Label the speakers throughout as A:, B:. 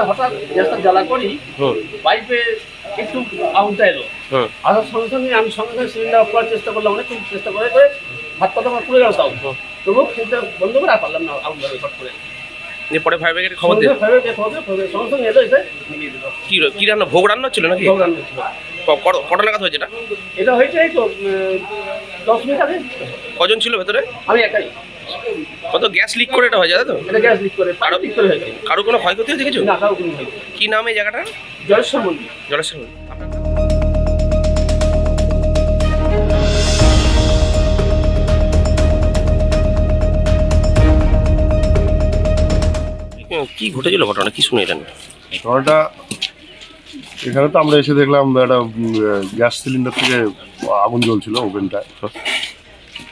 A: হঠাৎ গ্যাসটা জ্বালা করি পাইপে একটু আউটটা এলো। আসার সঙ্গে সঙ্গে আমি সঙ্গে সঙ্গে সিলিন্ডার অফ করার চেষ্টা করলাম অনেক চেষ্টা করে করে হাত পাতা আমার পুড়ে গেল তাও। তবুও সেটা বন্ধ করে আর পারলাম না আউট ফট করে।
B: পরে ফায়ার ব্রিগেড খবর
A: খবর সঙ্গে সঙ্গে এলো এসে
B: কি কি রান্না ভোগ রান্না ছিল নাকি?
A: ছিল।
B: ক- কটা নাগাদ হয়েছে এটা?
A: এটা হয়েছে এই তো দশ মিনিট আগে।
B: কজন ছিল ভেতরে?
A: আমি একাই।
B: কত গ্যাস লিক করে এটা হয় তাই তো?
A: এটা গ্যাস লিক করে পাইপ লিক করে হয়েছে
B: কারও কোনো ক্ষয়ক্ষতি হয়েছে কিছু?
A: না কাউ কোনো
B: কি নাম এই জায়গাটা
A: জলেশ্বর মন্দির।
B: জলেশ্বর মন্দির। কি ঘটেছিল ঘটনা? কি শুনে এলেন?
C: ঘটনাটা এখানে তো আমরা এসে দেখলাম একটা গ্যাস সিলিন্ডার থেকে আগুন জ্বলছিল ওভেনটায়।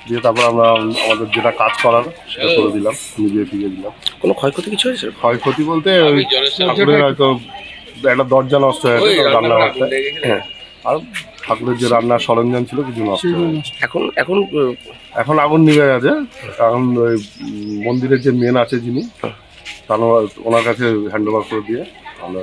C: দিয়ে তারপর আমরা আমাদের যেটা কাজ করার সেটা করে দিলাম নিজে ফিরিয়ে দিলাম।
B: কোনো ক্ষয়ক্ষতি কিছু হয়েছে?
C: ক্ষয়ক্ষতি বলতে ওই ঠাকুরের হয়তো একটা দরজা নষ্ট হয়ে গেছে রান্নাঘরটা হ্যাঁ আর ঠাকুরের যে রান্নার সরঞ্জাম ছিল কিছু নষ্ট
B: এখন এখন
C: এখন আগুন নিভে গেছে এখন ওই মন্দিরের যে মেন আছে যিনি তার ওনার কাছে হ্যান্ড ওভার করে দিয়ে আমরা